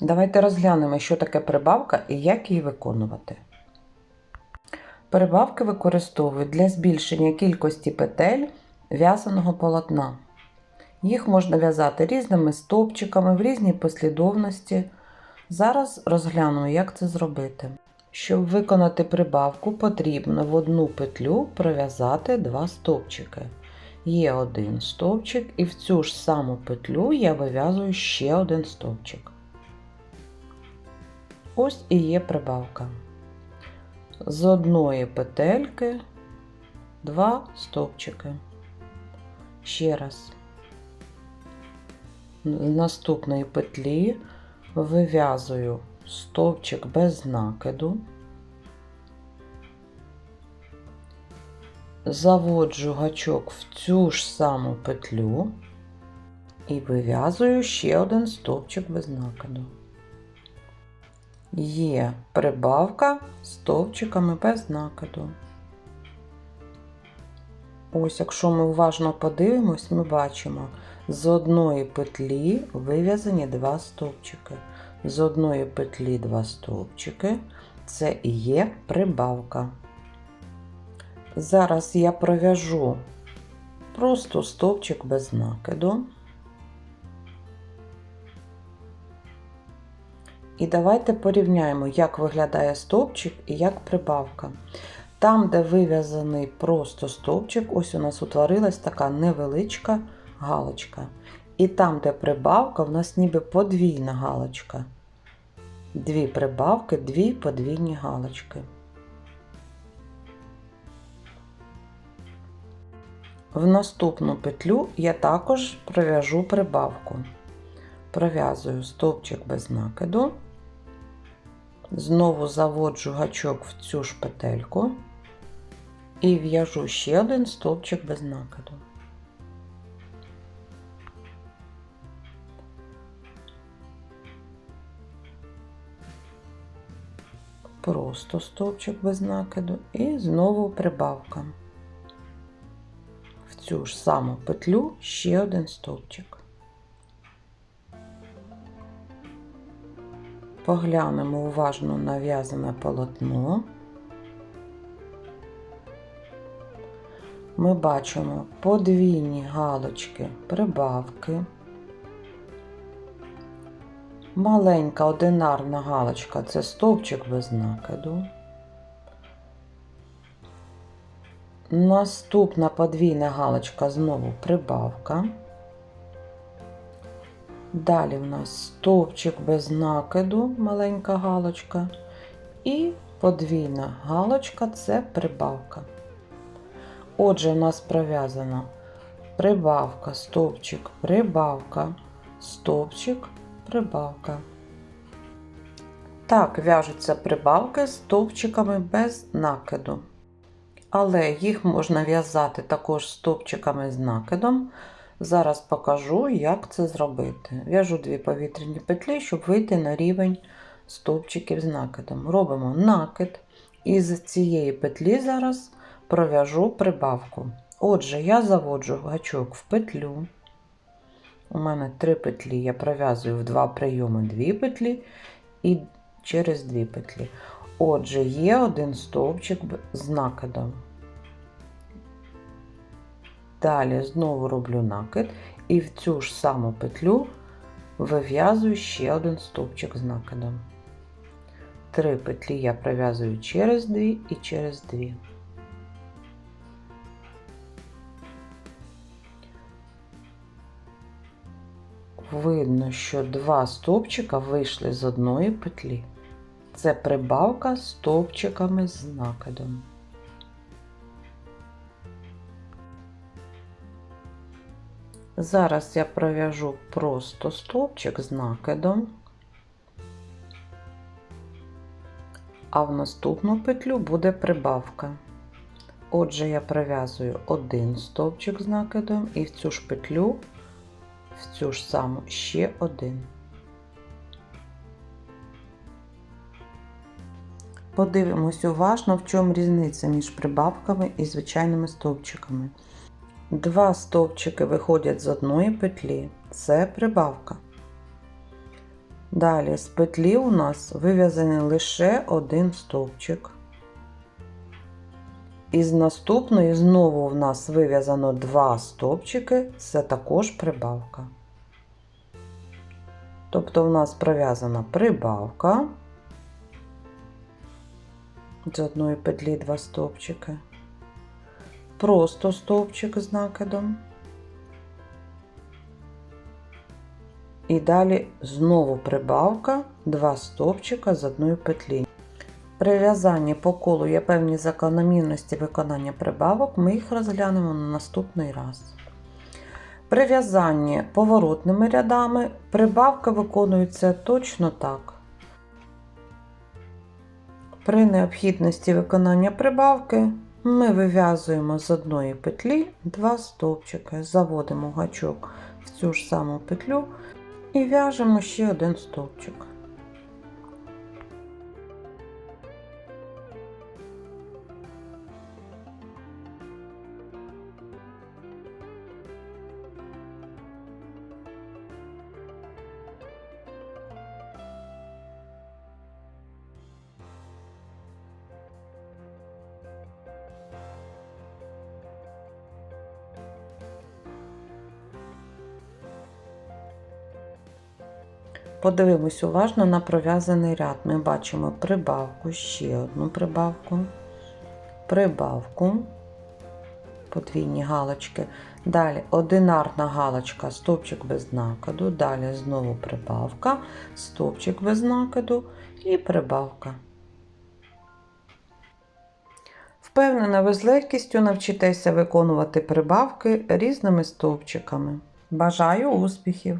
Давайте розглянемо, що таке прибавка і як її виконувати. Прибавки використовують для збільшення кількості петель в'язаного полотна. Їх можна в'язати різними стовпчиками в різній послідовності. Зараз розглянемо, як це зробити. Щоб виконати прибавку, потрібно в одну петлю пров'язати два стовпчики. Є один стовпчик, і в цю ж саму петлю я вив'язую ще один стовпчик. Ось і є прибавка. З одної петельки два стовпчики. Ще раз. З наступної петлі вив'язую стовпчик без накиду, заводжу гачок в цю ж саму петлю і вив'язую ще один стовпчик без накиду. Є прибавка стовпчиками без накиду. Ось, якщо ми уважно подивимось, ми бачимо, з одної петлі вив'язані два стовпчики. З одної петлі два стовпчики. Це і є прибавка. Зараз я пров'яжу просто стовпчик без накиду. І давайте порівняємо, як виглядає стовпчик і як прибавка. Там, де вив'язаний просто стовпчик, ось у нас утворилась така невеличка галочка. І там, де прибавка, в нас ніби подвійна галочка. Дві прибавки, дві подвійні галочки. В наступну петлю я також пров'яжу прибавку. Пров'язую стовпчик без накиду, знову заводжу гачок в цю ж петельку і в'яжу ще один стовпчик без накиду. Просто стовпчик без накиду і знову прибавка. В цю ж саму петлю ще один стовпчик. Поглянемо уважно на в'язане полотно. Ми бачимо подвійні галочки прибавки. Маленька одинарна галочка це стовпчик без накиду. Наступна подвійна галочка знову прибавка. Далі в нас стовпчик без накиду, маленька галочка. І подвійна галочка це прибавка. Отже, у нас пров'язано прибавка, стовпчик, прибавка, стовпчик, прибавка. Так, в'яжуться прибавки стовпчиками без накиду. Але їх можна в'язати також стовпчиками з накидом. Зараз покажу, як це зробити. В'яжу дві повітряні петлі, щоб вийти на рівень стовпчиків з накидом. Робимо накид, і з цієї петлі зараз пров'яжу прибавку. Отже, я заводжу гачок в петлю. У мене три петлі, я пров'язую в два прийоми дві петлі і через дві петлі. Отже, є один стовпчик з накидом. Далі знову роблю накид і в цю ж саму петлю вив'язую ще один стовпчик з накидом. Три петлі я пров'язую через дві і через дві. Видно, що два стовпчика вийшли з одної петлі. Це прибавка стовпчиками з накидом. Зараз я пров'яжу просто стовпчик з накидом, а в наступну петлю буде прибавка. Отже, я пров'язую один стовпчик з накидом і в цю ж петлю, в цю ж саму ще один. Подивимось уважно, в чому різниця між прибавками і звичайними стовпчиками. Два стовпчики виходять з одної петлі. Це прибавка. Далі з петлі у нас вив'язаний лише один стовпчик. Із наступної знову в нас вив'язано два стовпчики, це також прибавка. Тобто в нас пров'язана прибавка. З одної петлі два стовпчики. Просто стовпчик з накидом. І далі знову прибавка, два стовпчика з одної петлі. При в'язанні по колу є певні закономірності виконання прибавок, ми їх розглянемо на наступний раз. При в'язанні поворотними рядами прибавка виконується точно так. При необхідності виконання прибавки ми вив'язуємо з одної петлі два стовпчики, заводимо гачок в цю ж саму петлю і в'яжемо ще один стовпчик. Подивимось уважно на пров'язаний ряд. Ми бачимо прибавку, ще одну прибавку, прибавку, подвійні галочки. Далі одинарна галочка, стовпчик без накиду, далі знову прибавка, стовпчик без накиду і прибавка. Впевнена, ви з легкістю навчитеся виконувати прибавки різними стовпчиками. Бажаю успіхів!